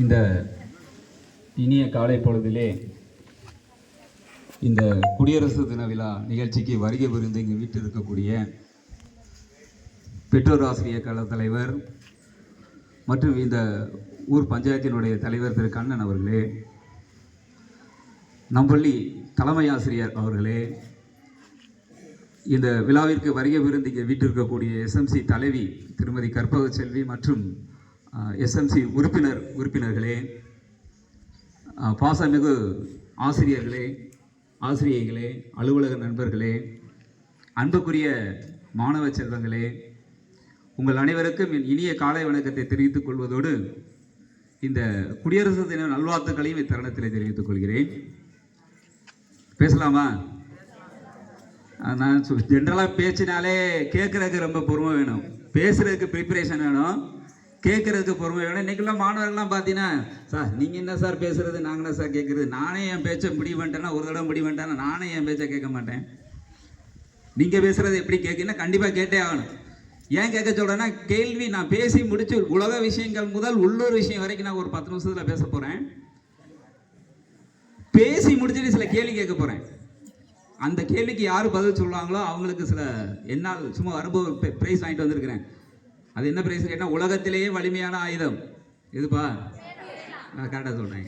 இந்த இனிய காலை பொழுதிலே இந்த குடியரசு தின விழா நிகழ்ச்சிக்கு வருகை புரிந்து இங்கே வீட்டில் இருக்கக்கூடிய பெற்றோர் ஆசிரியர் கழக தலைவர் மற்றும் இந்த ஊர் பஞ்சாயத்தினுடைய தலைவர் திரு. கண்ணன் அவர்களே நம்பள்ளி தலைமை ஆசிரியர் அவர்களே இந்த விழாவிற்கு வருகை விருந்து இங்கே வீட்டிற்கக்கூடிய எஸ்எம்சி தலைவி திருமதி கற்பக செல்வி மற்றும் எஸ்எம்சி உறுப்பினர் உறுப்பினர்களே பாசமிகு ஆசிரியர்களே ஆசிரியைகளே அலுவலக நண்பர்களே அன்புக்குரிய மாணவ செல்வங்களே உங்கள் அனைவருக்கும் என் இனிய காலை வணக்கத்தை தெரிவித்துக் கொள்வதோடு இந்த குடியரசு தின நல்வாழ்த்துக்களையும் இத்தருணத்தில் தெரிவித்துக் கொள்கிறேன். பேசலாமா? நான் ஜென்ரலாக பேச்சினாலே கேட்குறதுக்கு ரொம்ப பொறுமை வேணும். பேசுறதுக்கு ப்ரிப்பரேஷன் வேணும். கேட்குறதுக்கு பொறுமை வேணும். இன்றைக்கெல்லாம் மாணவர்கள்லாம் பார்த்தீங்கன்னா சார் நீங்கள் என்ன சார் பேசுகிறது நாங்கள் என்ன சார் கேட்குறது நானே என் பேச்சை முடிவு பண்ணிட்டேன்னா ஒரு தடவை முடிவு பண்ணிட்டேன்னா நானே என் பேச்சை கேட்க மாட்டேன். நீங்கள் பேசுகிறது எப்படி கேட்குன்னா கண்டிப்பாக கேட்டே ஆகணும். ஏன் கேட்க சொல்கிறேன்னா கேள்வி நான் பேசி முடிச்சு உலக விஷயங்கள் முதல் உள்ளூர் விஷயம் வரைக்கும் நான் ஒரு பத்து நிமிஷத்தில் பேச போகிறேன் பேசி முடிச்சுட்டு சில கேள்வி கேட்க போகிறேன் அந்த கேள்விக்கு யார் பதில் சொல்லுவாங்களோ அவங்களுக்கு சில என்னால் சும்மா அனுபவ ப்ரைஸ் வாங்கிட்டு வந்திருக்கிறேன். அது என்ன பிரைஸ் கேட்டால் உலகத்திலேயே வலிமையான ஆயுதம். இதுப்பா நான் கரெக்டாக சொல்கிறேன்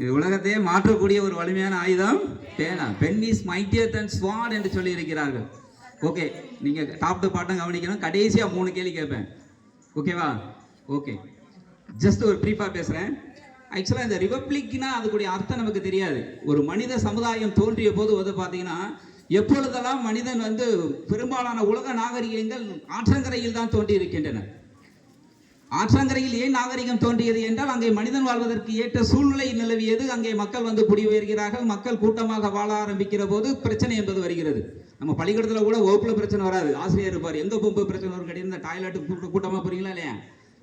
இது உலகத்தையே மாற்றக்கூடிய ஒரு வலிமையான ஆயுதம் பேனா. Pen is mightier than sword என்று சொல்லியிருக்கிறார்கள். ஓகே நீங்கள் டாப் டு பாட்டம் கவனிக்கணும். கடைசியாக மூணு கேள்வி கேட்பேன். ஓகேவா ஓகே ஜஸ்ட் ஒரு ப்ரீஃபாக பேசுகிறேன் ஆக்சுவலாக இந்த ரிபப்ளிக்னா அதுக்குடைய அர்த்தம் நமக்கு தெரியாது. ஒரு மனித சமுதாயம் தோன்றிய போது வந்து பார்த்தீங்கன்னா எப்பொழுதெல்லாம் மனிதன் வந்து பெரும்பாலான உலக நாகரிகங்கள் ஆற்றங்கரையில் தான் தோன்றி இருக்கின்றன ஆற்றங்கரையில் ஏன் நாகரிகம் தோன்றியது என்றால் அங்கே மனிதன் வாழ்வதற்கு ஏற்ற சூழ்நிலை நிலவியது. அங்கே மக்கள் வந்து குடிபெயர்கிறார்கள். மக்கள் கூட்டமாக வாழ ஆரம்பிக்கிற போது பிரச்சனை என்பது வருகிறது. நம்ம பள்ளிக்கூடத்தில் கூட வகுப்பில் பிரச்சனை வராது. ஆசிரியர் இருப்பார். எந்த பொம்பு பிரச்சனை வரும் கிடையாது இந்த டாய்லெட்டு கூட்ட கூட்டமாக போறீங்களா இல்லையா?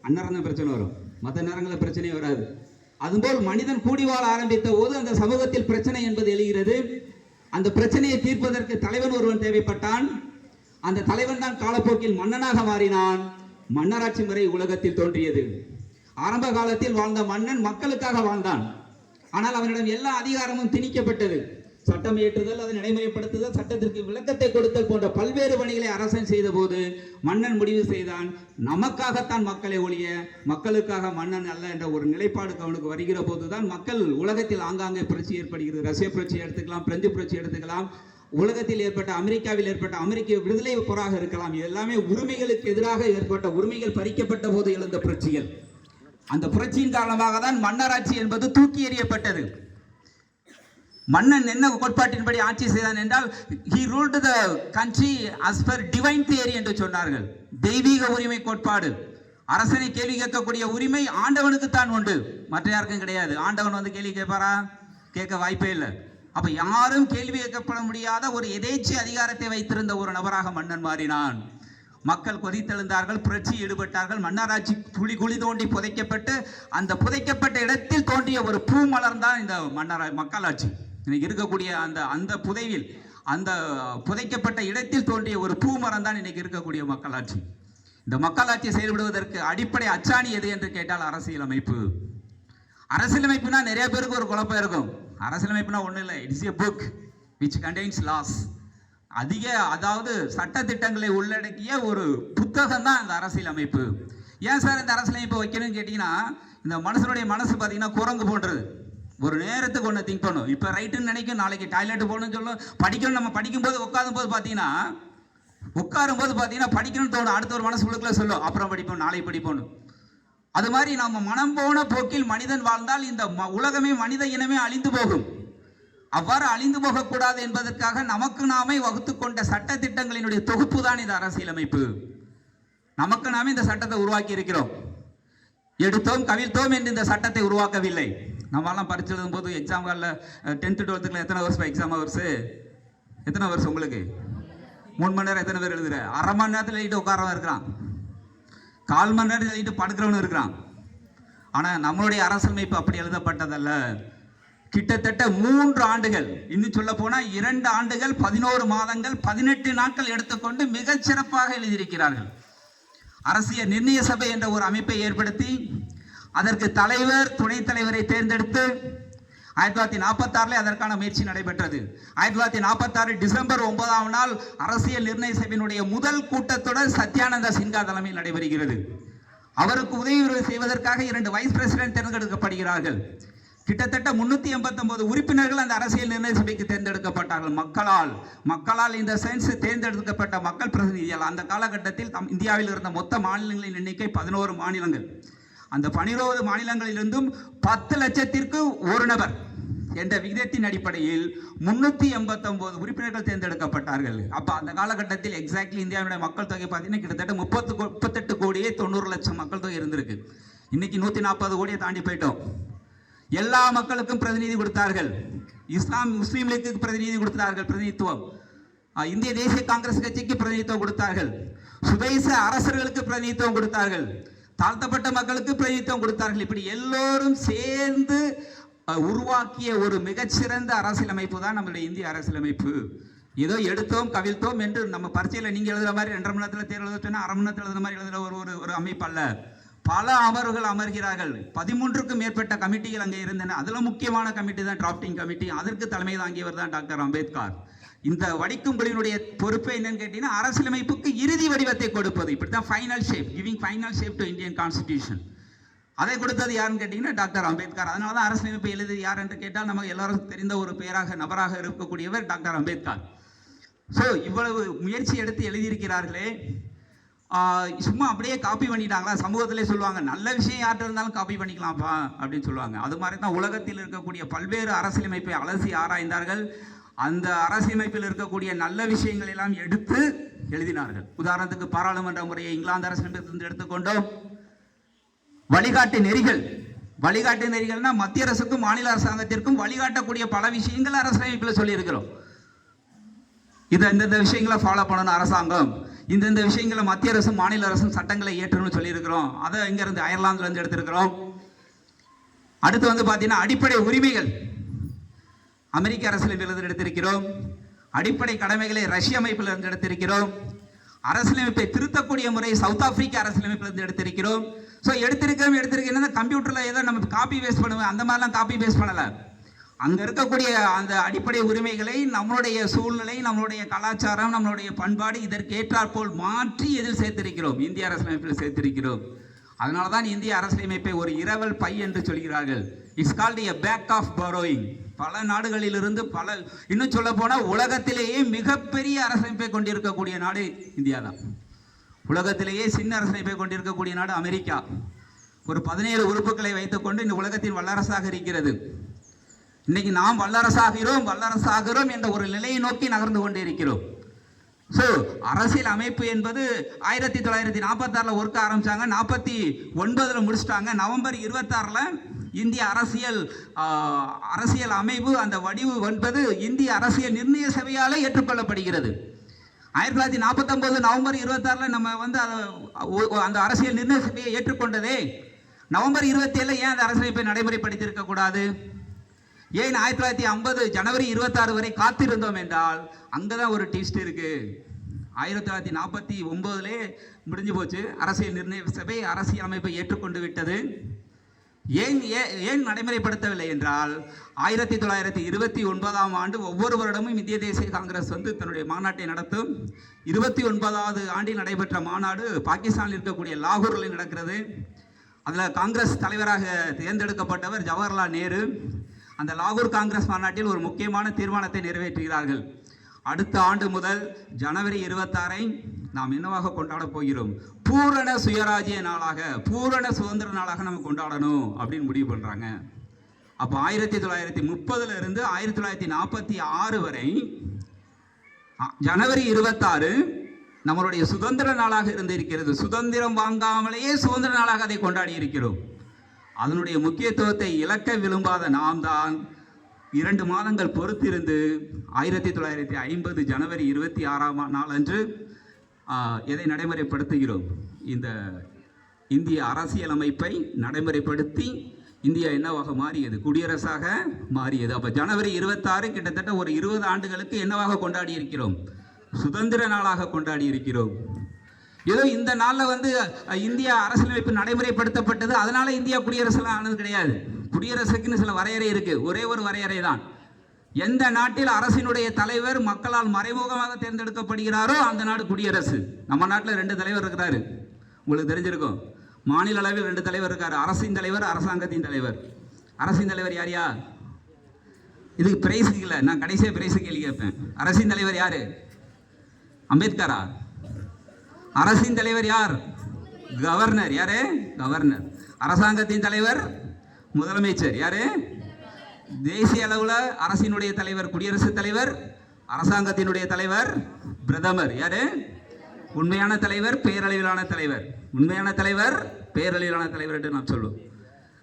அன்னரம் தான் பிரச்சனை வரும். மற்ற நேரங்களில் பிரச்சனையே வராது. அதுபோல் மனிதன் கூடி வாழ ஆரம்பித்த போது அந்த சமூகத்தில் பிரச்சனை என்பது எழுகிறது. அந்த பிரச்சனையை தீர்ப்பதற்கு தலைவன் ஒருவன் தேவைப்பட்டான். அந்த தலைவன் தான் காலப்போக்கில் மன்னனாக மாறினான். மன்னராட்சி முறை உலகத்தில் தோன்றியது. ஆரம்ப காலத்தில் வாழ்ந்த மன்னன் மக்களுக்காக வாழ்ந்தான். ஆனால் அவனிடம் எல்லா அதிகாரமும் திணிக்கப்பட்டது. சட்டம் ஏற்றுதல் அதை நடைமுறைப்படுத்துதல் சட்டத்திற்கு விளக்கத்தை கொடுத்தல் போன்ற பல்வேறு பணிகளை அரசன் செய்த போது மன்னன் முடிவு செய்தான் நமக்காகத்தான் மக்களை ஒழிய மக்களுக்காக மன்னன் அல்ல என்ற ஒரு நிலைப்பாடு அவனுக்கு வருகிற போதுதான் மக்கள் உலகத்தில் ஆங்காங்கே புரட்சி ஏற்படுகிறது. ரஷ்ய புரட்சி எடுத்துக்கலாம் பிரெஞ்சு புரட்சி எடுத்துக்கலாம். உலகத்தில் ஏற்பட்ட அமெரிக்காவில் ஏற்பட்ட அமெரிக்க விடுதலை போராக இருக்கலாம். எல்லாமே உரிமைகளுக்கு எதிராக ஏற்பட்ட உரிமைகள் பறிக்கப்பட்ட போது எழுந்த புரட்சிகள். அந்த புரட்சியின் காரணமாக தான் மன்னராட்சி என்பது தூக்கி எறியப்பட்டது. மன்னன் என்ன கோட்பாட்டின்படி ஆட்சி செய்தான் என்றால் he ruled the country as per divine theory என்று சொன்னார்கள். தெய்வீக உரிமை கோட்பாடு. அரசனை கேள்வி கேட்கக்கூடிய உரிமை ஆண்டவனுக்கு தான் உண்டு. மற்ற யாருக்கும் கிடையாது. ஆண்டவன் வந்து கேள்வி கேட்பாரா? கேட்க வாய்ப்பே இல்லை. அப்ப யாரும் கேள்வி கேட்கப்பட முடியாத ஒரு எதேச்சி அதிகாரத்தை வைத்திருந்த ஒரு நபராக மன்னன் மாறினான். மக்கள் கொதித்தெழுந்தார்கள் புரட்சி ஈடுபட்டார்கள் மன்னராட்சி குழி குழி தோண்டி புதைக்கப்பட்டு அந்த புதைக்கப்பட்ட இடத்தில் தோன்றிய ஒரு பூ மலர்ந்தான் இந்த மன்னரா மக்களாட்சி. இன்னைக்கு இருக்கக்கூடிய அந்த அந்த புதைவில் அந்த புதைக்கப்பட்ட இடத்தில் தோன்றிய ஒரு பூ மரம் தான் இன்னைக்கு இருக்கக்கூடிய மக்களாட்சி. இந்த மக்களாட்சி செயல்படுவதற்கு அடிப்படை அச்சாணி எது என்று கேட்டால் அரசியலமைப்பு. அரசியலமைப்புனா நிறைய பேருக்கு ஒரு குழப்பம் இருக்கும். அரசியலமைப்புனா ஒன்றும் இல்லை. It's a book which contains laws அதிக அதாவது சட்ட திட்டங்களை உள்ளடக்கிய ஒரு புத்தகம் தான் இந்த அரசியலமைப்பு. ஏன் சார் இந்த அரசியலமைப்பை வைக்கணும்னு கேட்டிங்கன்னா இந்த மனுஷனுடைய மனசு பார்த்தீங்கன்னா குரங்கு போன்றது. ஒரு நேரத்துக்கு ஒன்று திங்க் பண்ணும் இப்போ ரைட்டுன்னு நினைக்கும் நாளைக்கு டாய்லெட் போகணும்னு சொல்லும் படிக்கணும் நம்ம படிக்கும்போது உட்காரும் போது பார்த்தீங்கன்னா உட்காரும் போது பார்த்தீங்கன்னா படிக்கணும்னு தோணும். அடுத்த ஒரு மனசுக்குள்ள சொல்லும் அப்புறம் படிப்போம் நாளை படிப்போம்னு. அது மாதிரி நம்ம மனம் போன போக்கில் மனிதன் வாழ்ந்தால் இந்த ம- உலகமே மனித இனமே அழிந்து போகும். அவ்வாறு அழிந்து போகக்கூடாது என்பதற்காக நமக்கு நாமே வகுத்து கொண்ட சட்ட திட்டங்களினுடைய தொகுப்பு தான் இந்த அரசியலமைப்பு. நமக்கு நாமே இந்த சட்டத்தை உருவாக்கி இருக்கிறோம் எடுத்தோம் கவிழ்த்தோம் என்று இந்த சட்டத்தை உருவாக்கவில்லை. நம்மளாம் பரிச்சு எழுதும் போது எக்ஸாம் காலில் டென்த்து டுவெல்த்துக்குலாம் எத்தனை வருஷம் எக்ஸாம் வருஷு எத்தனை வருஷம் உங்களுக்கு? மூணு மணி நேரம் எத்தனை பேர் எழுதுற? அரை மணி நேரத்தில் எழுதிட்டு உட்காரவன் இருக்கிறான். கால் மணி நேரத்தில் எழுதிட்டு படுக்கிறவனும் இருக்கிறான். ஆனால் நம்மளுடைய அரசமைப்பு அப்படி எழுதப்பட்டதல்ல. கிட்டத்தட்ட மூன்று ஆண்டுகள் இன்னும் சொல்ல போனால் இரண்டு ஆண்டுகள் பதினோரு மாதங்கள் பதினெட்டு நாட்கள் எடுத்துக்கொண்டு மிகச் சிறப்பாக எழுதியிருக்கிறார்கள். அரசியல் நிர்ணய சபை என்ற ஒரு அமைப்பை ஏற்படுத்தி அதற்கு தலைவர் துணைத் தலைவரை தேர்ந்தெடுத்து ஆயிரத்தி தொள்ளாயிரத்தி நாற்பத்தாறில் அதற்கான முயற்சி நடைபெற்றது. ஆயிரத்தி தொள்ளாயிரத்தி நாற்பத்தாறு டிசம்பர் ஒன்பதாம் நாள் அரசியல் நிர்ணய சபையினுடைய முதல் கூட்டத்தொடர் சத்யானந்த சின்ஹா தலைமையில் நடைபெறுகிறது. அவருக்கு உதவி செய்வதற்காக இரண்டு வைஸ் பிரசிடென்ட் தேர்ந்தெடுக்கப்படுகிறார்கள். கிட்டத்தட்ட முன்னூத்தி எண்பத்தொன்பது உறுப்பினர்கள் அந்த அரசியல் நிர்ணய சபைக்கு தேர்ந்தெடுக்கப்பட்டார்கள். மக்களால் மக்களால் இந்த சென்ஸ் தேர்ந்தெடுக்கப்பட்ட மக்கள் பிரதிநிதிகள் அந்த காலகட்டத்தில் தம் இந்தியாவில் இருந்த மொத்த மாநிலங்களின் எண்ணிக்கை பதினோரு மாநிலங்கள். அந்த பனிரோது மாநிலங்களிலிருந்தும் பத்து லட்சத்திற்கு ஒரு நபர் என்ற விகிதத்தின் அடிப்படையில் முன்னூத்தி எண்பத்தொன்பது உறுப்பினர்கள் தேர்ந்தெடுக்கப்பட்டார்கள். அப்ப அந்த காலகட்டத்தில் எக்ஸாக்ட்லி இந்தியாவுடைய மக்கள் தொகை பார்த்தீங்கன்னா கிட்டத்தட்ட முப்பத்து முப்பத்தெட்டு கோடியே தொண்ணூறு லட்சம் மக்கள் தொகை இருந்திருக்கு. இன்னைக்கு நூத்தி நாற்பது கோடியை தாண்டி போயிட்டோம். எல்லா மக்களுக்கும் பிரதிநிதி கொடுத்தார்கள். இஸ்லாம் முஸ்லீம் லீக்கு பிரதிநிதி கொடுத்தார்கள் பிரதிநிதித்துவம். இந்திய தேசிய காங்கிரஸ் கட்சிக்கு பிரதிநிதித்துவம் கொடுத்தார்கள். சுதேச அரசர்களுக்கு பிரதிநிதித்துவம் கொடுத்தார்கள். தாழ்த்தப்பட்ட மக்களுக்கு பிரதிநிதித்துவம் கொடுத்தார்கள். இப்படி எல்லோரும் சேர்ந்து உருவாக்கிய ஒரு மிகச்சிறந்த அரசியலமைப்பு தான் நம்மளுடைய இந்திய அரசியலமைப்பு. ஏதோ எடுத்தோம் கவிழ்த்தோம் என்று நம்ம பரீட்சையில் நீங்கள் எழுதுகிற மாதிரி ரெண்டரை மணி நேரத்தில் தேர்வு எழுத சொன்னா அரை மணி நேரத்தில் எழுதுற மாதிரி எழுதுகிற ஒரு ஒரு ஒரு அமைப்பு அல்ல. பல அமர்வுகள் அமர்கிறார்கள். பதிமூன்றுக்கும் மேற்பட்ட கமிட்டிகள் அங்கே இருந்தன. அதில் முக்கியமான கமிட்டி தான் டிராப்டிங் கமிட்டி அதற்கு தலைமை தாங்கியவர் தான் டாக்டர் அம்பேத்கர். இந்த வடிக்கும் குழுவினுடைய பொறுப்பு என்னன்னு கேட்டீங்கன்னா அரசியலமைப்புக்கு இறுதி வடிவத்தை கொடுப்பது. இப்படி தான் final shape giving final shape to Indian constitution அதை கொடுத்தது யாருன்னு கேட்டிங்கன்னா டாக்டர் அம்பேத்கர். அதனால தான் அரசியலமைப்பு எழுதியது யார் என்று கேட்டால் நமக்கு எல்லாரும் தெரிந்த ஒரு பெயராக நபராக இருக்கக்கூடியவர் டாக்டர் அம்பேத்கர். ஸோ இவ்வளவு முயற்சி எடுத்து எழுதியிருக்கிறார்களே. சும்மா அப்படியே காப்பி பண்ணிட்டாங்களா? சமூகத்திலே சொல்லுவாங்க நல்ல விஷயம் யார்கிட்ட இருந்தாலும் காப்பி பண்ணிக்கலாம்ப்பா அப்படின்னு சொல்லுவாங்க. அது மாதிரி தான் உலகத்தில் இருக்கக்கூடிய பல்வேறு அரசியலமைப்பை அலசி ஆராய்ந்தார்கள். அந்த அரசியமைப்பில் இருக்கக்கூடிய நல்ல விஷயங்கள் எல்லாம் எடுத்து எழுதினார்கள். உதாரணத்துக்கு பாராளுமன்ற முறையை இங்கிலாந்து அரசியலமைப்பிலிருந்து எடுத்துக்கொண்டோம். வழிகாட்டு நெறிகள். வழிகாட்டு நெறிகள்னா மத்திய அரசுக்கும் மாநில அரசாங்கத்திற்கும் வழிகாட்டக்கூடிய பல விஷயங்கள் அரசியலமைப்பில் சொல்லியிருக்கிறோம். இதை இந்தந்த விஷயங்களை ஃபாலோ பண்ணணும் அரசாங்கம். இந்தந்த விஷயங்களை மத்திய அரசும் மாநில அரசும் சட்டங்களை இயற்றணும்னு சொல்லியிருக்கிறோம். அதை இங்கேருந்து அயர்லாந்துலேருந்து எடுத்திருக்கிறோம். அடுத்து வந்து பார்த்தீங்கன்னா அடிப்படை உரிமைகள். அமெரிக்க அரசியலமைப்பிலிருந்து எடுத்திருக்கிறோம் அடிப்படை கடமைகளை ரஷ்ய அமைப்பில் இருந்து எடுத்திருக்கிறோம் அரசியலமைப்பை திருத்தக்கூடிய முறை சவுத் ஆப்பிரிக்க அரசியலமைப்பிலிருந்து எடுத்திருக்கிறோம் ஸோ எடுத்திருக்கிறோம் எடுத்திருக்கேன் கம்ப்யூட்டரில் ஏதோ நம்ம காப்பி பேஸ்ட் பண்ணுவோம். அந்த மாதிரிலாம் காப்பி பேஸ்ட் பண்ணலை. அங்கே இருக்கக்கூடிய அந்த அடிப்படை உரிமைகளை நம்மளுடைய சூழ்நிலை நம்மளுடைய கலாச்சாரம் நம்மளுடைய பண்பாடு இதற்கேற்றாற்போல் மாற்றி எதில் சேர்த்திருக்கிறோம்? இந்திய அரசியலமைப்பில் சேர்த்திருக்கிறோம். அதனால தான் இந்திய அரசியலமைப்பை ஒரு இரவல் பை என்று சொல்கிறார்கள். It's called a bag of borrowing பல நாடுகளிலிருந்து பல இன்னும் சொல்ல போனால் உலகத்திலேயே மிகப்பெரிய அரசமைப்பை கொண்டிருக்கக்கூடிய நாடு இந்தியா தான் உலகத்திலேயே சின்ன அரசமைப்பை கொண்டிருக்கக்கூடிய நாடு அமெரிக்கா. ஒரு பதினேழு உறுப்புகளை வைத்துக்கொண்டு இந்த உலகத்தின் வல்லரசாக இருக்கிறது. இன்னைக்கு நாம் வல்லரசாகிறோம் வல்லரசாகிறோம் என்ற ஒரு நிலையை நோக்கி நகர்ந்து கொண்டே இருக்கிறோம். ஸோ அரசியல் அமைப்பு என்பது ஆயிரத்தி தொள்ளாயிரத்தி நாற்பத்தாறில் ஒர்க் ஆரம்பித்தாங்க நாற்பத்தி ஒன்பதில் முடிச்சிட்டாங்க. நவம்பர் இருபத்தாறில் இந்திய அரசியல் அரசியல் அமைப்பு அந்த வடிவு என்பது இந்திய அரசியல் நிர்ணய சபையால் ஏற்றுக்கொள்ளப்படுகிறது. ஆயிரத்தி தொள்ளாயிரத்தி நாற்பத்தொம்போது நவம்பர் இருபத்தாறில் நம்ம வந்து அதை அந்த அரசியல் நிர்ணய சபையை ஏற்றுக்கொண்டதே. நவம்பர் இருபத்தி ஏழில் ஏன் அந்த அரசியலமைப்பை நடைமுறைப்படுத்தியிருக்கக்கூடாது கூடாது? ஏன் ஆயிரத்தி தொள்ளாயிரத்தி ஐம்பது ஜனவரி இருபத்தாறு வரை காத்திருந்தோம் என்றால் அங்கே தான் ஒரு டிஸ்ட் இருக்குது ஆயிரத்தி தொள்ளாயிரத்தி நாற்பத்தி ஒம்போதுலே முடிஞ்சு போச்சு. அரசியல் நிர்ணய சபை அரசியல் அமைப்பை ஏற்றுக்கொண்டு விட்டது. ஏன் ஏ- ஏன் நடைமுறைப்படுத்தவில்லை என்றால் ஆயிரத்தி தொள்ளாயிரத்தி இருபத்தி ஒன்பதாம் ஆண்டு ஒவ்வொரு வருடமும் இந்திய தேசிய காங்கிரஸ் வந்து தன்னுடைய மாநாட்டை நடத்தும். இருபத்தி ஒன்பதாவது ஆண்டில் நடைபெற்ற மாநாடு பாகிஸ்தானில் இருக்கக்கூடிய லாகூரில் நடக்கிறது. அதில் காங்கிரஸ் தலைவராக தேர்ந்தெடுக்கப்பட்டவர் ஜவஹர்லால் நேரு. அந்த லாகூர் காங்கிரஸ் மாநாட்டில் ஒரு முக்கியமான தீர்மானத்தை நிறைவேற்றுகிறார்கள். அடுத்த ஆண்டு முதல் ஜனவரி இருபத்தாறை நாம் என்னவாக கொண்டாடப் போகிறோம்? பூரண சுயராஜ்ய நாளாக பூரண சுதந்திர நாளாக நம்ம கொண்டாடணும் அப்படின்னு முடிவு பண்ணுறாங்க அப்போ ஆயிரத்தி தொள்ளாயிரத்தி முப்பதுல இருந்து ஆயிரத்தி தொள்ளாயிரத்தி நாற்பத்தி ஆறு வரை ஜனவரி இருபத்தாறு நம்மளுடைய சுதந்திர நாளாக இருந்திருக்கிறது. சுதந்திரம் வாங்காமலேயே சுதந்திர நாளாக அதை கொண்டாடி இருக்கிறோம். அதனுடைய முக்கியத்துவத்தை இழக்க விரும்பாத நாம் தான் இரண்டு மாதங்கள் பொறுத்திருந்து ஆயிரத்தி தொள்ளாயிரத்தி ஐம்பது ஜனவரி இருபத்தி ஆறாம் நாள் அன்று எதை நடைமுறைப்படுத்துகிறோம்? இந்த இந்திய அரசியலமைப்பை நடைமுறைப்படுத்தி இந்தியா என்னவாக மாறியது? குடியரசாக மாறியது. அப்போ ஜனவரி இருபத்தாறு கிட்டத்தட்ட ஒரு இருபது ஆண்டுகளுக்கு என்னவாக கொண்டாடி இருக்கிறோம் சுதந்திர நாளாக கொண்டாடி இருக்கிறோம் ஏதோ இந்த நாளில் வந்து இந்தியா அரசியலமைப்பு நடைமுறைப்படுத்தப்பட்டது. அதனால இந்தியா குடியரசுலாம் ஆனது கிடையாது. குடியரசுக்குன்னு சில வரையறை இருக்கு. ஒரே ஒரு வரையறை தான். எந்த நாட்டில் அரசினுடைய தலைவர் மக்களால் மறைமுகமாக தேர்ந்தெடுக்கப்படுகிறாரோ அந்த நாடு குடியரசு. நம்ம நாட்டில் ரெண்டு தலைவர் இருக்கிறாரு. உங்களுக்கு தெரிஞ்சிருக்கும். மாநில அளவில் ரெண்டு தலைவர் இருக்கார். அரசின் தலைவர் அரசாங்கத்தின் தலைவர். அரசின் தலைவர் யார் யா? இதுக்கு பிரைஸுக்கு இல்லை நான் கடைசியாக பிரைஸுக்கு கேள்வி கேட்பேன். அரசின் தலைவர் யார்? அம்பேத்கரா. அரசின் தலைவர் யார்? கவர்னர். யாரு? கவர்னர். அரசாங்கத்தின் தலைவர் முதலமைச்சர். யாரு? தேசிய அளவில் அரசினுடைய தலைவர் குடியரசுத் தலைவர் அரசாங்கத்தினுடைய தலைவர் பிரதமர். யாரு? உண்மையான தலைவர் பேரளவிலான தலைவர். உண்மையான தலைவர் பேரளவிலான தலைவர் என்று நாம் சொல்லுவோம்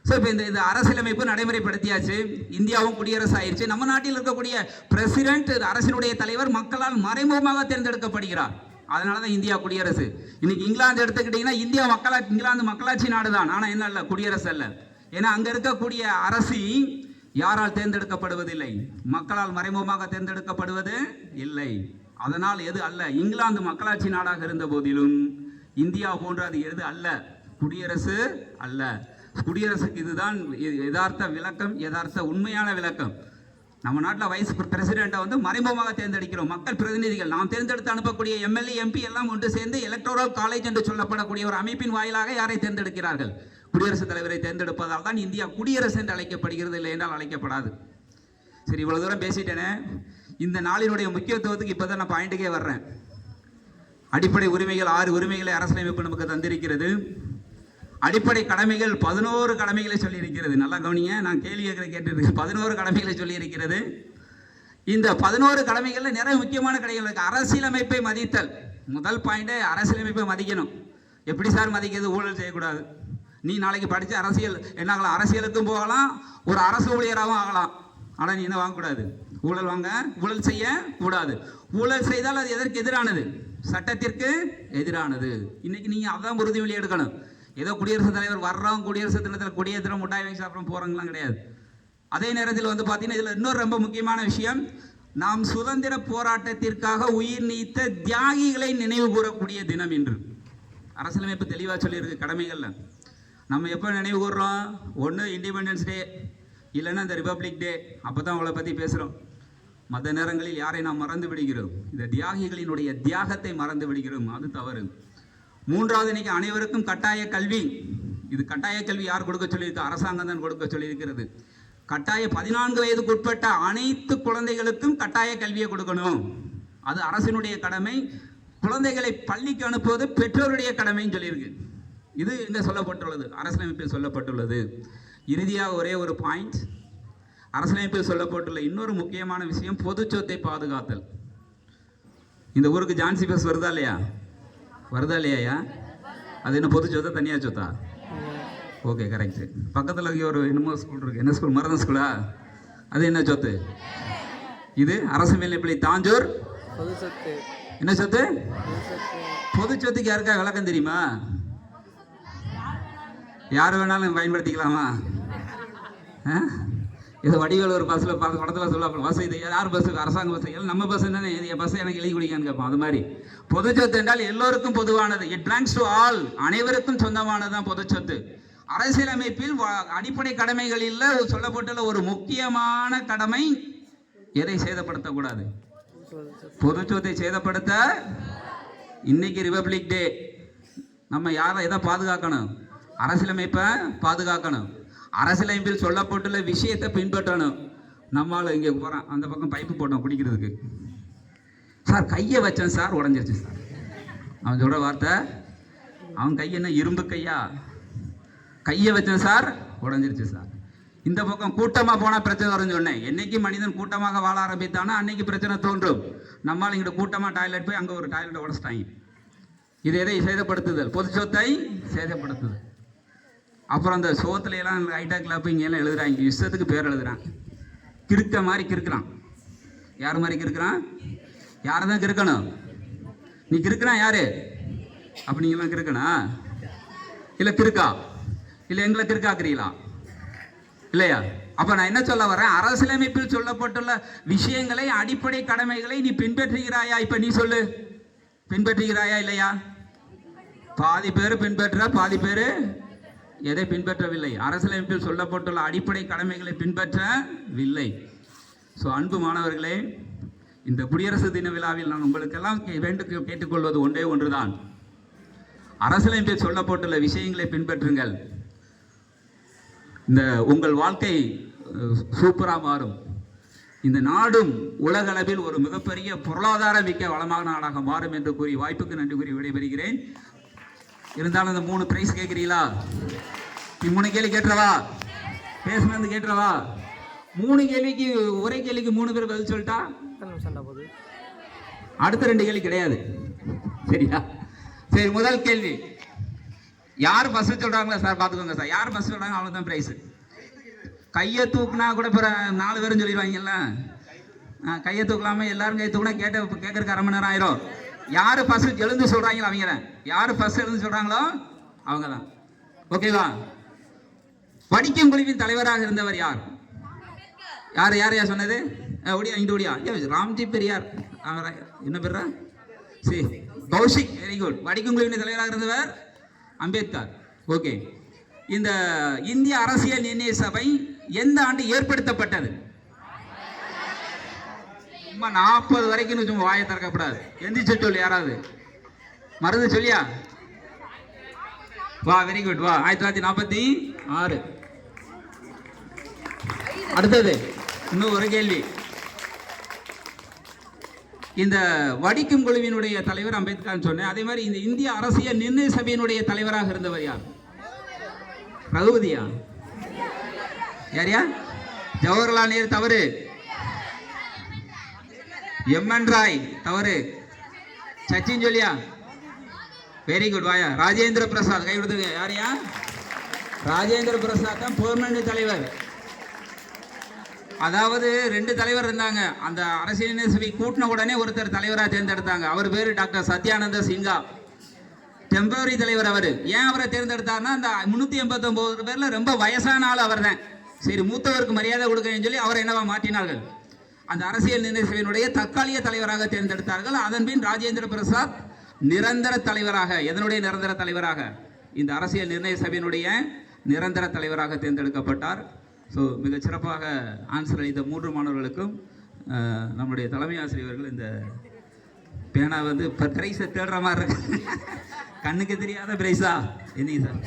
ஸோ இப்போ இந்த இந்த அரசியலமைப்பு நடைமுறைப்படுத்தியாச்சு. இந்தியாவும் குடியரசு ஆயிடுச்சு நம்ம நாட்டில் இருக்கக்கூடிய பிரசிடென்ட் அரசினுடைய தலைவர் மக்களால் மறைமுகமாக தேர்ந்தெடுக்கப்படுகிறார். அதனால தான் இந்தியா குடியரசு. இன்னைக்கு இங்கிலாந்து எடுத்துக்கிட்டிங்கன்னா இந்தியா மக்களா இங்கிலாந்து மக்களாட்சி நாடு தான் ஆனால் என்ன இல்லை குடியரசு அல்ல ஏன்னா அங்கே இருக்கக்கூடிய அரசி யாரால் தேர்ந்தெடுக்கப்படுவதில்லை? மக்களால் மறைமுகமாக தேர்ந்தெடுக்கப்படுவது இல்லை. அதனால் எது அல்ல? இங்கிலாந்து மக்களாட்சி நாடாக இருந்த போதிலும் இந்தியா போன்ற அது எது அல்ல? குடியரசு அல்ல. குடியரசுக்கு இதுதான் யதார்த்த விளக்கம் யதார்த்த உண்மையான விளக்கம். நம்ம நாட்டில் வைஸ் பிரசிடெண்ட்டை வந்து மறைமுகமாக தேர்ந்தெடுக்கிறோம். மக்கள் பிரதிநிதிகள். நாம் தேர்ந்தெடுத்து அனுப்பக்கூடிய எம்எல்ஏ எம்பி எல்லாம் ஒன்று சேர்ந்து எலக்டோரல் காலேஜ் என்று சொல்லப்படக்கூடிய ஒரு அமைப்பின் வாயிலாக யாரை தேர்ந்தெடுக்கிறார்கள்? குடியரசுத் தலைவரை தேர்ந்தெடுப்பதால் தான் இந்தியா குடியரசு என்று அழைக்கப்படுகிறது இல்லை என்றால் அழைக்கப்படாது. சரி இவ்வளோ தூரம் பேசிட்டேனே. இந்த நாளினுடைய முக்கியத்துவத்துக்கு இப்போ தான் நான் பாயிண்ட்டுக்கே வர்றேன். அடிப்படை உரிமைகள் ஆறு உரிமைகளை அரசியலமைப்பு நமக்கு தந்திருக்கிறது. அடிப்படை கடமைகள் பதினோரு கடமைகளை சொல்லியிருக்கிறது. நல்லா கவனிங்க நான் கேள்வி கேட்குற கேட்டுருக்கேன். பதினோரு கடமைகளை சொல்லியிருக்கிறது. இந்த பதினோரு கடமைகளில் நிறைய முக்கியமான கடைகள் இருக்கு. அரசியலமைப்பை மதித்தல். முதல் பாயிண்டே அரசியலமைப்பை மதிக்கணும். எப்படி சார் மதிக்கிறது? ஊழல் செய்யக்கூடாது. நீ நாளைக்கு படித்து அரசியல் என்ன ஆகலாம்? அரசியலுக்கும் போகலாம். ஒரு அரசு ஊழியராகவும் ஆகலாம். ஆனால் நீ என்ன வாங்கக்கூடாது? ஊழல் வாங்க ஊழல் செய்ய கூடாது. ஊழல் செய்தால் அது எதற்கு எதிரானது? சட்டத்திற்கு எதிரானது. இன்னைக்கு நீங்கள் அதான் உறுதிமொழி எடுக்கணும். ஏதோ குடியரசுத் தலைவர் வர்றோம் குடியரசு தினத்தில் கொடியேற்றுறோம் முட்டாய் வாங்கி சாப்பிட்றோம் போகிறவங்களாம் கிடையாது. அதே நேரத்தில் வந்து பார்த்தீங்கன்னா இதில் இன்னொரு ரொம்ப முக்கியமான விஷயம் நாம் சுதந்திர போராட்டத்திற்காக உயிர் நீத்த தியாகிகளை நினைவு கூறக்கூடிய தினம் என்று அரசியலமைப்பு தெளிவாக சொல்லியிருக்கு கடமைகளில். நம்ம எப்போ நினைவு கூறுறோம்? ஒன்று இண்டிபெண்டன்ஸ் டே இல்லைன்னா இந்த ரிப்பப்ளிக் டே அப்போ தான் அவங்கள பற்றி பேசுகிறோம் மற்ற நேரங்களில் யாரை நாம் மறந்து விடுகிறோம்? இந்த தியாகிகளினுடைய தியாகத்தை மறந்து விடுகிறோம். அது தவறு. மூன்றாவது இன்னைக்கு அனைவருக்கும் கட்டாய கல்வி. இது கட்டாய கல்வி யார் கொடுக்க சொல்லியிருக்கு? அரசாங்கம் தான் கொடுக்க சொல்லியிருக்கிறது. கட்டாய பதினான்கு வயதுக்கு உட்பட்ட அனைத்து குழந்தைகளுக்கும் கட்டாய கல்வியை கொடுக்கணும். அது அரசினுடைய கடமை. குழந்தைகளை பள்ளிக்கு அனுப்புவது பெற்றோருடைய கடமைன்னு சொல்லியிருக்கு. இது இங்கே சொல்லப்பட்டுள்ளது. அரசியலமைப்பில் சொல்லப்பட்டுள்ளது. இறுதியாக ஒரே ஒரு பாயிண்ட் அரசியலமைப்பில் சொல்லப்பட்டுள்ள இன்னொரு முக்கியமான விஷயம் பொது சொத்தை பாதுகாத்தல். இந்த ஊருக்கு ஜான்சி பஸ் வருதா இல்லையா? வருதா இல்லையா அது என்ன பொது சொத்தா தனியா சொத்தா? ஓகே கரெக்ட் பக்கத்தில் ஒரு என்னமோ ஸ்கூல் இருக்கு. என்ன ஸ்கூல் மருதன் ஸ்கூலா அது என்ன சொத்து? இது அரசு மேல்நிலைப்பள்ளி தாஞ்சூர்? என்ன சொத்து? பொது சொத்து. பொது சொத்துக்கு யாருக்கா விளக்கம் தெரியுமா? யார் வேணாலும் பயன்படுத்திக்கலாமா? ஆ? இது வடிவேல் ஒரு பஸ்ஸில் படத்தில் சொல்ல பஸ் இது யார் பஸ் அரசாங்க பஸ் எல்லாம் நம்ம பஸ் தானே? என் பஸ் எனக்கு எழுதி குடிக்கான்னு கேட்போம் அது மாதிரி. பொது சொத்து என்றால் எல்லோருக்கும் பொதுவானது. இட் பிலாங்ஸ் டு ஆல் அனைவருக்கும் சொந்தமானது தான் பொது சொத்து அரசியலமைப்பில் வ- அடிப்படை கடமைகளில் சொல்லப்பட்டுள்ள ஒரு முக்கியமான கடமை எதை சேதப்படுத்தக்கூடாது? பொதுச்சொத்தை பொது சொத்தை சேதப்படுத்த இன்னைக்கு ரிபப்ளிக் டே நம்ம யாரை எதை பாதுகாக்கணும்? அரசியலமைப்பை பாதுகாக்கணும். அரசியலமைப்பில் சொல்லப்பட்டுள்ள விஷயத்தை பின்பற்றணும். நம்மால் இங்கே போகிறோம் அந்த பக்கம் பைப்பு போட்டோம் குடிக்கிறதுக்கு. சார் கையை வச்சேன் சார் உடஞ்சிருச்சு சார் அவன் சொல்கிற வார்த்தை அவன் கை என்ன இரும்பு கையா? கையை வச்சேன் சார் உடஞ்சிருச்சு சார் இந்த பக்கம் கூட்டமாக போனால் பிரச்சனை வரும்னு சொன்னேன். என்னைக்கு மனிதன் கூட்டமாக வாழ ஆரம்பித்தானோ அன்னைக்கு பிரச்சனை தோன்றும். நம்மால் இங்கிட்ட கூட்டமாக டாய்லெட் போய் அங்கே ஒரு டாய்லெட்டை உடச்சிட்டாங்க. இது எதை சேதப்படுத்துதல்? பொது சொத்தை சேதப்படுத்துதல். அப்புறம் அந்த சோத்துல எல்லாம் ஹைடா கிளப் இங்கெல்லாம் எழுதுறாங்க. இஷ்டத்துக்கு பேர் எழுதுறான். கிறுக்க மாதிரி கிறுக்கிறான். யார் மாதிரி கிறுக்கிறான்? யாரை தான் கிறுக்கணும்? நீ கிறுக்கிறான் யாரு? அப்ப கிறுக்கணா இல்லை கிறுக்கா? இல்லை எங்களை கிறுக்காக்குறீங்களா? இல்லையா? அப்ப நான் என்ன சொல்ல வரேன்? அரசியலமைப்பில் சொல்லப்பட்டுள்ள விஷயங்களை அடிப்படை கடமைகளை நீ பின்பற்றுகிறாயா? இப்ப நீ சொல்லு. பின்பற்றுகிறாயா இல்லையா? பாதி பேர் பின்பற்ற பாதி பேர் எதை பின்பற்றவில்லை? அரசியலமைப்பில் சொல்லப்பட்டுள்ள அடிப்படை கடமைகளை பின்பற்றவில்லை. ஸோ அன்பு மாணவர்களே இந்த குடியரசு தின விழாவில் நான் உங்களுக்கெல்லாம் கே- வேண்டு கேட்டுக்கொள்வது ஒன்றே ஒன்றுதான். அரசியலமைப்பில் சொல்லப்பட்டுள்ள விஷயங்களை பின்பற்றுங்கள். இந்த உங்கள் வாழ்க்கை சூப்பராக மாறும். இந்த நாடும் உலகளவில் ஒரு மிகப்பெரிய பொருளாதார மிக்க வளமான நாடாக மாறும் என்று கூறி வாய்ப்புக்கு நன்றி கூறி விடைபெறுகிறேன். இருந்தாலும் இந்த மூணு பிரைஸ் கேட்குறீங்களா நீ மூணு கேள்வி கேட்டுறவா? பேசுனது கேட்டுறவா? மூணு கேள்விக்கு ஒரே கேள்விக்கு மூணு பேர் பதில் சொல்லிட்டா? அடுத்த ரெண்டு கேள்வி கிடையாது. சரியா? சரி முதல் கேள்வி. யார் ஃபர்ஸ்ட் சொல்றாங்களா? சார் பார்த்துக்கோங்க சார் யார் ஃபர்ஸ்ட் சொல்றாங்க அவங்களுக்கு தான் ப்ரைஸ் கையை தூக்குனா கூட பிற நாலு பேரும் சொல்லிடுவாங்கல்ல. கையை தூக்கலாம எல்லாரும் கையை தூக்குனா கேட்ட கேட்கறதுக்கு அரை மணி நேரம் ஆயிரும். யார் ஃபர்ஸ்ட் எழுந்து சொல்கிறாங்களோ அவங்க தான் யார் ஃபர்ஸ்ட் எழுந்து சொல்கிறாங்களோ அவங்க தான் ஓகேவா படிக்கும் குழுவின் தலைவராக இருந்தவர் யார்? யார் யார் யார் சொன்னது? அஹ் ஒடியா இங்க ஒடியா. ஏ ராம்ஜி பெரியார். அவர் என்ன பேர் சரி கௌஷிக் வெரி குட் படிக்கும் குழுவின் தலைவராக இருந்தவர் அம்பேத்கர். ஓகே இந்த இந்திய அரசியல் நிர்ணய சபை எந்த ஆண்டு ஏற்படுத்தப்பட்டது? சும்மா நாற்பது வரைக்கும் சும்மா வாயை திறக்கப்படாது எந்திரிச்சு சொல்லு யாராவது? மருந்து சொல்லியா? வா வெரி குட் வா ஆயிரத்தி தொள்ளாயிரத்தி நாற்பத்தி ஆறு. அடுத்தது இன்னும் ஒரு கேள்வி. இந்த வடிக்கும் குழுவினுடைய தலைவர் அம்பேத்கர் சொன்னேன். அதே மாதிரி இந்த இந்திய அரசியல் நிர்ணய சபையினுடைய தலைவராக இருந்தவர் யார்? ரகுபதியா? யாரியா ஜவஹர்லால் நேரு தவறு. எம்என் ராய் தவறு. சச்சின் சொல்லியா வெரி குட் வாயா. ராஜேந்திர பிரசாத் கை கொடுத்துருங்க யாரையா ராஜேந்திர பிரசாத் தான் பெர்மனன்ட் தலைவர். அதாவது ரெண்டு தலைவர் இருந்தாங்க. அந்த அரசியல் சபை கூட்டின உடனே ஒருத்தர் தலைவராக தேர்ந்தெடுத்தாங்க. அவர் பேர் டாக்டர் சத்யானந்த சிங்கா டெம்பரரி தலைவர் அவர். ஏன் அவரை தேர்ந்தெடுத்தாருன்னா அந்த முந்நூற்றி எண்பத்தொம்போது பேரில் ரொம்ப வயசான ஆள் அவர் தான் சரி மூத்தவருக்கு மரியாதை கொடுக்கணும்னு சொல்லி அவரை என்னவா மாற்றினார்கள்? அந்த அரசியல் நிர்ணய சபையினுடைய தற்காலிக தலைவராக தேர்ந்தெடுத்தார்கள். அதன் பின் ராஜேந்திர பிரசாத் நிரந்தர தலைவராக எதனுடைய நிரந்தர தலைவராக? இந்த அரசியல் நிர்ணய சபையினுடைய நிரந்தர தலைவராக தேர்ந்தெடுக்கப்பட்டார். ஸோ மிகச் சிறப்பாக ஆன்சர் அளித்த மூன்று மாணவர்களுக்கும் நம்முடைய தலைமை ஆசிரியர்கள் இந்த பேனா வந்து இப்போ பிரைஸை தேடுற மாதிரி இருக்கு. கண்ணுக்கு தெரியாத பிரைஸா என்னங்க சார்?